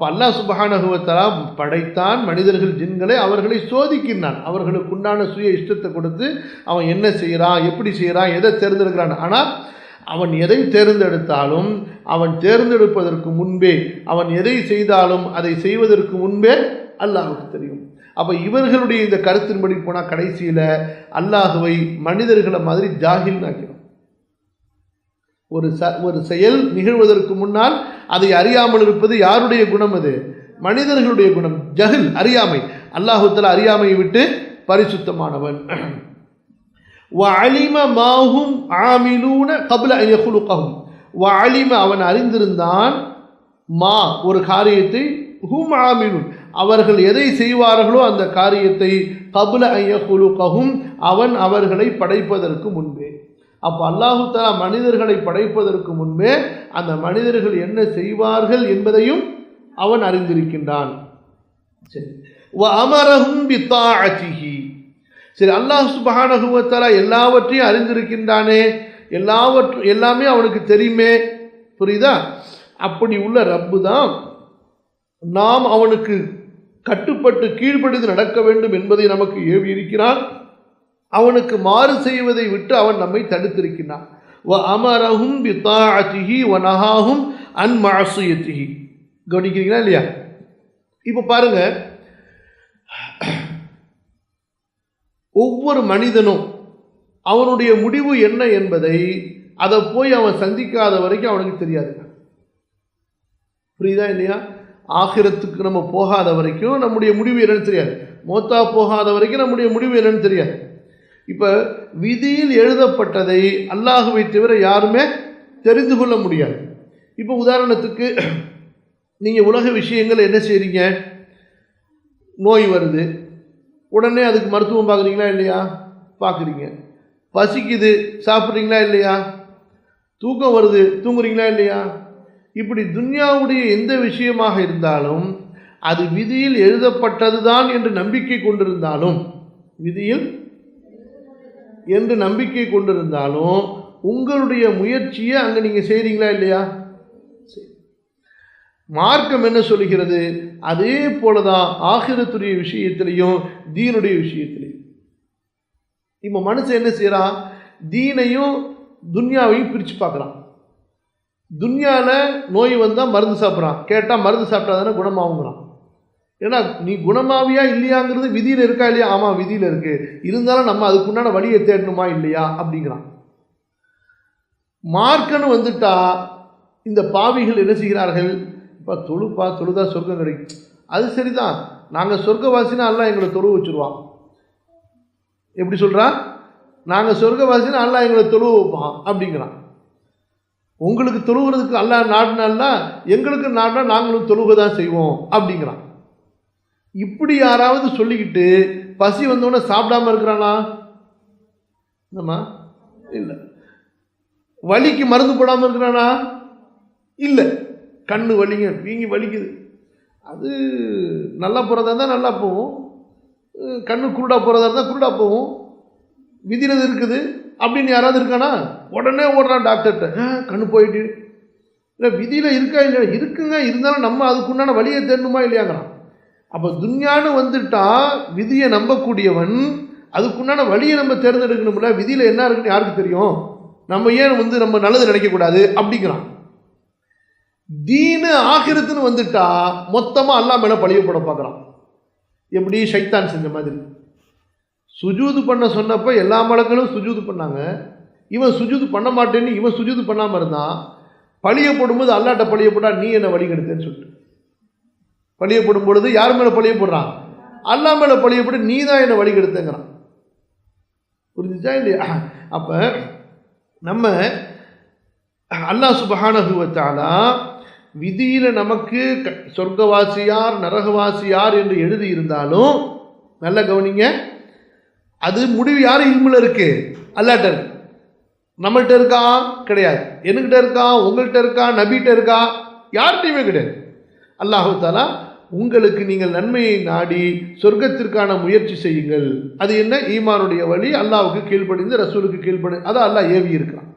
அப்போ அல்லாஹ் சுபஹானகுவத்தலா படைத்தான் மனிதர்கள் ஜின்களை அவர்களை சோதிக்கின்றான். அவர்களுக்கு உண்டான சுய இஷ்டத்தை கொடுத்து அவன் என்ன செய்கிறான் எப்படி செய்கிறான் எதை தேர்ந்தெடுக்கிறான். ஆனால் அவன் எதை தேர்ந்தெடுத்தாலும் அவன் தேர்ந்தெடுப்பதற்கு முன்பே அவன் எதை செய்தாலும் அதை செய்வதற்கு முன்பே அல்லாஹுக்கு தெரியும். அப்போ இவர்களுடைய இந்த கருத்தின்படி போனால் கடைசியில் அல்லாஹுவை மனிதர்களை மாதிரி ஜாகில் ஆக்கிறோம் ஒரு ச ஒரு செயல் நிகழ்வதற்கு முன்னால் அதை அறியாமல் இருப்பது யாருடைய குணம் அது? மனிதர்களுடைய குணம். ஜஹில் அறியாமை. அல்லாஹுத்தல அறியாமையை விட்டு பரிசுத்தமானவன். வஅலிம மாஹும் ஆமிலூன கபில ஐயகுலுக்கஹும் வஅலிம அவன் அறிந்திருந்தான் மா ஒரு காரியத்தை ஹும் ஆமினும் அவர்கள் எதை செய்வார்களோ அந்த காரியத்தை கபில ஐயகுலுக்கஹும் அவன் அவர்களை படைப்பதற்கு முன்பே. அப்போ அல்லாஹு தலா மனிதர்களை படைப்பதற்கு முன்பே அந்த மனிதர்கள் என்ன செய்வார்கள் என்பதையும் அவன் அறிந்திருக்கின்றான். சரி. வ அமரஹும் சரி அல்லாஹ் சுபஹானஹுவத்தாலா எல்லாவற்றையும் அறிந்திருக்கின்றானே. எல்லாவற்றும் எல்லாமே அவனுக்கு தெரியுமே. புரியுதா? அப்படி உள்ள ரப்பு தான் நாம் அவனுக்கு கட்டுப்பட்டு கீழ்ப்படிந்து நடக்க வேண்டும் என்பதை நமக்கு ஏவி இருக்கிறான். அவனுக்கு மாறு செய்வதை விட்டு அவன் நம்மை தடுத்திருக்கிறான். வ அமரஹும் பித்தாஅத்திஹி வ நஹாஹும் அன் மஅசியத்திஹி கவனிக்கிறீங்களா இல்லையா? இப்போ பாருங்க. ஒவ்வொரு மனிதனும் அவனுடைய முடிவு என்ன என்பதை அதை போய் அவன் சந்திக்காத வரைக்கும் அவனுக்கு தெரியாது. புரியுதா இல்லையா? ஆகிரத்துக்கு நம்ம போகாத வரைக்கும் நம்முடைய முடிவு என்னன்னு தெரியாது. மோத்தா போகாத வரைக்கும் நம்முடைய முடிவு என்னன்னு தெரியாது. இப்போ விதியில் எழுதப்பட்டதை அல்லாஹுவை தவிர யாருமே தெரிந்து கொள்ள முடியாது. இப்போ உதாரணத்துக்கு நீங்கள் உலக விஷயங்கள் என்ன செய்கிறீங்க நோய் வருது. உடனே அதுக்கு மருத்துவம் பார்க்குறீங்களா இல்லையா? பார்க்குறீங்க. பசிக்குது சாப்பிட்றீங்களா இல்லையா? தூக்கம் வருது தூங்குறீங்களா இல்லையா? இப்படி துன்யாவுடைய எந்த விஷயமாக இருந்தாலும் அது விதியில் எழுதப்பட்டது தான் என்று நம்பிக்கை கொண்டிருந்தாலும் விதியில் என்று நம்பிக்கை கொண்டிருந்தாலும் உங்களுடைய முயற்சியை அங்கே நீங்கள் செய்கிறீங்களா இல்லையா? மார்க்கம் என்ன சொல்கிறது அதே போல தான் ஆகிரத்துடைய விஷயத்திலையும் தீனுடைய விஷயத்திலையும். இப்போ மனுஷன் என்ன செய்கிறான் தீனையும் துன்யாவையும் பிரித்து பார்க்குறான். துன்யாவில் நோய் வந்தால் மருந்து சாப்பிட்றான். கேட்டால் மருந்து சாப்பிட்டா தானே குணமாகுங்கிறான். ஏன்னா நீ குணமாவியா இல்லையாங்கிறது விதியில் இருக்கா இல்லையா? ஆமாம் விதியில் இருக்கு. இருந்தாலும் நம்ம அதுக்குண்டான வழியை தேடணுமா இல்லையா? அப்படிங்கிறான். மார்க்கன்னு வந்துட்டா இந்த பாவிகள் என்ன செய்கிறார்கள்? இப்போ தொழுப்பா தொழுதா சொர்க்கம் கிடைக்கும் அது சரிதான். நாங்கள் சொர்க்கவாசினா எல்லாம் எங்களை தொழு வச்சுருவான் எப்படி சொல்கிறான் நாங்கள் சொர்க்கவாசினா எல்லாம் எங்களை தொழு வைப்பான் அப்படிங்கிறான். உங்களுக்கு தொழுகிறதுக்கு அல்லா நாடுனா எங்களுக்கு நாடுனா நாங்களும் தொழுக தான் செய்வோம் அப்படிங்கிறான். இப்படி யாராவது சொல்லிக்கிட்டு பசி வந்தோடனே சாப்பிடாம இருக்கிறானா? என்னம்மா? இல்லை. வலிக்கு மருந்து போடாமல் இருக்கிறானா? இல்லை. கண்ணு வலிங்க வீங்கி வலிக்குது. அது நல்லா போகிறதா இருந்தால் நல்லா போகும். கண்ணு குருடாக போகிறதா இருந்தால் குருடாக போகும். விதினது இருக்குது. அப்படின்னு யாராவது இருக்கானா? உடனே ஓடுறான் டாக்டர்கிட்ட கண்ணு போயிட்டு. இல்லை விதியில் இருக்கா இல்லையா? இருக்குங்க. இருந்தாலும் நம்ம அதுக்குண்டான வழியை தேடணுமா இல்லையாங்கிறான். அப்போ துன்யான்னு வந்துட்டால் விதியை நம்பக்கூடியவன் அதுக்குண்டான வழியை நம்ம தேர்ந்தெடுக்கணும்ல விதியில் என்ன இருக்குன்னு யாருக்கு தெரியும்? நம்ம ஏன் வந்து நம்ம நல்லது நினைக்கக்கூடாது? அப்படிங்கிறான். தீனு ஆகிரத்துன்னு வந்துட்டா மொத்தமாக அல்லா மேலே பழிய போட பார்க்குறான். எப்படி? ஷைத்தான் செஞ்ச மாதிரி. சுஜூது பண்ண சொன்னப்போ எல்லா மலங்களும் சுஜூது பண்ணாங்க. இவன் சுஜூது பண்ண மாட்டேன்னு இவன் சுஜூது பண்ணாமல் இருந்தான். பழிய போடும்போது அல்லாட்ட பழிய போட்டால் நீ என்ன வழி கெடுத்தேன்னு சொல்லிட்டு. பழியை போடும் பொழுது யார் மேலே பழிய போடுறான்? அல்லா மேலே பழிய போட்டு நீ தான் என்னை வழி கெடுத்துங்கிறான். புரிஞ்சுச்சா இல்லையா? அப்போ நம்ம அல்லாஹ் சுபஹானஹு வ விதியில் நமக்கு க- சொர்க்கவாசியார் நரகவாசியார் என்று எழுதி இருந்தாலும் நல்லா கவனிங்க அது முடிவு யார் இல்மில் இருக்குது அல்லாட்ட இருக்கு. நம்மள்ட்ட இருக்கா? கிடையாது. என்கிட்ட இருக்கா? உங்கள்கிட்ட இருக்கா? நபிகிட்ட இருக்கா? யார்கிட்டையுமே கிடையாது. அல்லாஹு தாலா உங்களுக்கு நீங்கள் நன்மையை நாடி சொர்க்கத்திற்கான முயற்சி செய்யுங்கள். அது என்ன? ஈமானுடைய வழி. அல்லாஹ்வுக்கு கீழ்ப்படிந்து ரசூலுக்கு கீழ்ப்படி அதை அல்லாஹ் ஏவி இருக்கிறான்.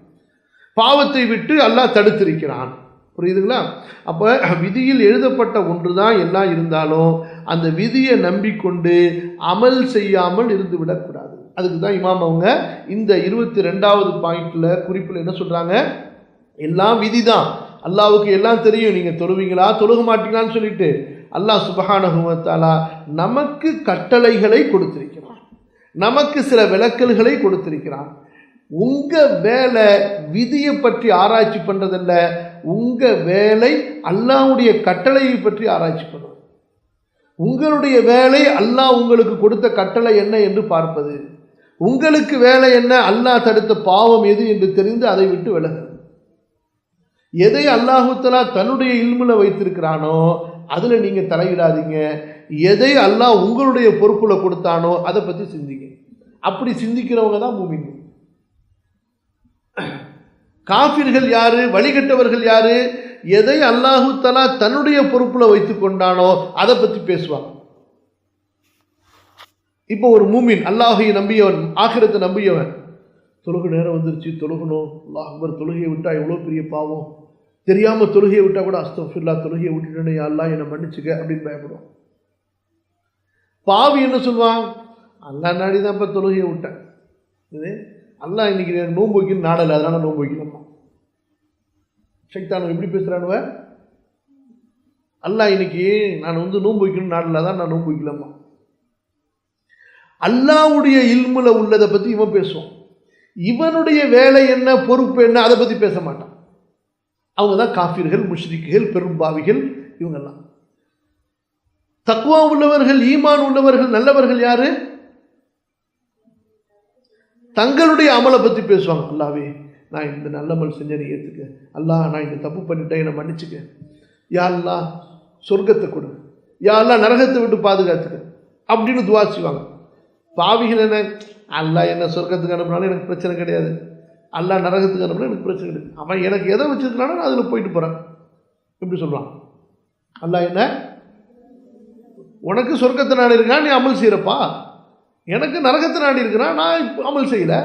பாவத்தை விட்டு அல்லாஹ் தடுத்திருக்கிறான். புரியுதுங்களா? அப்போ விதியில் எழுதப்பட்ட ஒன்று தான் எல்லாம் இருந்தாலும் அந்த விதியை நம்பிக்கொண்டு அமல் செய்யாமல் இருந்து விடக்கூடாது. அதுக்கு தான் இமாம் அவங்க இந்த இருபத்தி ரெண்டாவது பாயிண்டில் குறிப்பில் என்ன சொல்கிறாங்க எல்லாம் விதி தான் அல்லாவுக்கு எல்லாம் தெரியும். நீங்கள் தொழுவீங்களா? தொழுக மாட்டீங்களான்னு சொல்லிட்டு. அல்லாஹ் சுபஹானஹுவத்தாலா நமக்கு கட்டளைகளை கொடுத்திருக்கிறான். நமக்கு சில விளக்கல்களை கொடுத்திருக்கிறான். உங்கள் வேலை விதியை பற்றி ஆராய்ச்சி பண்ணுறதில்ல உங்கள் வேலை அல்லாவுடைய கட்டளையை பற்றி ஆராய்ச்சி பண்ணுறது உங்களுடைய வேலை அல்லாஹ் உங்களுக்கு கொடுத்த கட்டளை என்ன என்று பார்ப்பது. உங்களுக்கு வேலை என்ன அல்லாஹ் தடுத்த பாவம் எது என்று தெரிந்து அதை விட்டு விலகுது எதை அல்லாஹுத்தலா தன்னுடைய இல்முல வைத்திருக்கிறானோ அதில் நீங்கள் தலையிடாதீங்க. எதை அல்லாஹ் உங்களுடைய பொறுப்பில் கொடுத்தானோ அதை பற்றி சிந்திங்க. அப்படி சிந்திக்கிறவங்க தான் மூமின். காஃபிர்கள் யாரு? வழிகட்டவர்கள் யாரு? எதை அல்லாஹு தலா தன்னுடைய பொறுப்பில் வைத்து கொண்டானோ அதை பற்றி பேசுவாங்க. இப்போ ஒரு மூமின் அல்லாஹை நம்பியவன் ஆகிரத்தை நம்பியவன். தொழுகு நேரம் வந்துருச்சு தொழுகணும். அல்லாஹ் அக்பர் தொழுகையை விட்டா எவ்வளோ பெரிய பாவம்? தெரியாமல் தொழுகையை விட்டால் கூட அஸ்தஃபில்லா தொழுகையை விட்டுட்டேனே யாரெல்லாம் என்னை மன்னிச்சுக்க அப்படின்னு பயப்படுவான். பாவி என்ன சொல்லுவான்? அல்லா நாடி தான் இப்போ தொழுகையை விட்டேன். இது அல்லாஹ் இன்னைக்கு நோன்பு வைக்கணும் நாடல அதனால நோன்பு வைக்கணுமா சைத்தானு எப்படி பேசுகிறானுவ அல்லாஹ் இன்னைக்கு நான் வந்து நோன்பு வைக்கணும் நாடல தான் நான் நோன்பு வைக்கலாமா அல்லாவுடைய இல்முல உள்ளதை பற்றி இவன் பேசுவான். இவனுடைய வேலை என்ன பொறுப்பு என்ன அதை பற்றி பேச மாட்டான். அவங்க தான் காஃபிர்கள் முஷ்ரிக்குகள் பெரும்பாவிகள் இவங்கெல்லாம். தக்குவா உள்ளவர்கள் ஈமான் உள்ளவர்கள் நல்லவர்கள் யாரு? தங்களுடைய அமலை பற்றி பேசுவாங்க. அல்லாவே நான் இந்த நல்ல அமல் செஞ்ச நீ அல்லாஹ் நான் இந்த தப்பு பண்ணிட்டேன் என்னை மன்னிச்சுக்க. யாரெல்லாம் சொர்க்கத்தை கொடு. யாரெல்லாம் நரகத்தை விட்டு பாதுகாத்துக்க. அப்படின்னு துவா செய்வாங்க. பாவிகள் என்ன? அல்லாஹ் என்ன சொர்க்கத்துக்கு அனுப்புனாலும் எனக்கு பிரச்சனை கிடையாது. அல்லாஹ் நரகத்துக்கு அனுப்புனா எனக்கு பிரச்சனை இல்லை அவன் எனக்கு எதை வச்சிருக்கானோ நான் அதில் போயிட்டு போகிறேன் எப்படி சொல்கிறான் அல்லா என்ன? உனக்கு சொர்க்கத்தை நாடி இருக்கான் நீ அமல் செய்கிறப்பா எனக்கு நரகத்தை நாடி இருக்கிறான் நான் இப்போ அமல் செய்யல.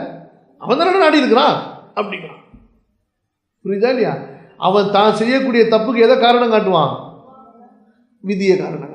அவன் தானே நாடி இருக்கிறான் அப்படிங்கிறான். புரியுதா இல்லையா? அவன் தான் செய்யக்கூடிய தப்புக்கு எதை காரணம் காட்டுவான்? விதியை காரணம்